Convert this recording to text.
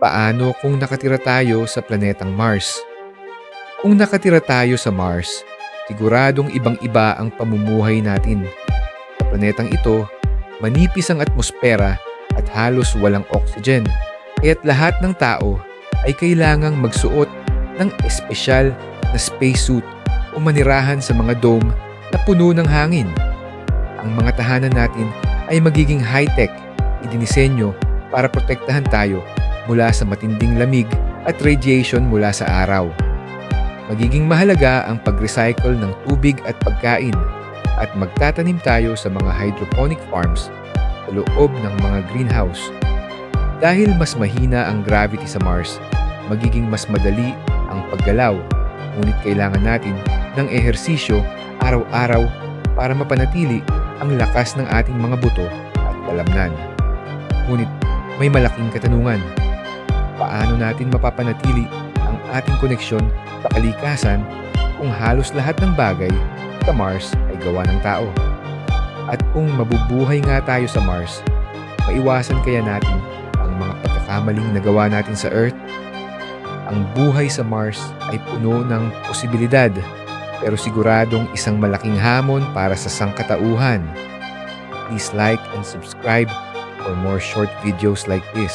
Paano kung nakatira tayo sa planetang Mars? Kung nakatira tayo sa Mars, siguradong ibang-iba ang pamumuhay natin. Sa planetang ito, manipis ang atmosfera at halos walang oxygen. Kaya't lahat ng tao ay kailangang magsuot ng espesyal na spacesuit o manirahan sa mga dome na puno ng hangin. Ang mga tahanan natin ay magiging high-tech, idinisenyo para protektahan tayo mula sa matinding lamig at radiation mula sa araw. Magiging mahalaga ang pag-recycle ng tubig at pagkain at magtatanim tayo sa mga hydroponic farms sa loob ng mga greenhouse. Dahil mas mahina ang gravity sa Mars, magiging mas madali ang paggalaw, ngunit kailangan natin ng ehersisyo araw-araw para mapanatili ang lakas ng ating mga buto at kalamnan. Ngunit may malaking katanungan. Paano natin mapapanatili ang ating koneksyon sa kalikasan kung halos lahat ng bagay sa Mars ay gawa ng tao? At kung mabubuhay nga tayo sa Mars, maiwasan kaya natin ang mga pagkakamaling nagawa natin sa Earth? Ang buhay sa Mars ay puno ng posibilidad pero siguradong isang malaking hamon para sa sangkatauhan. Please like and subscribe for more short videos like this.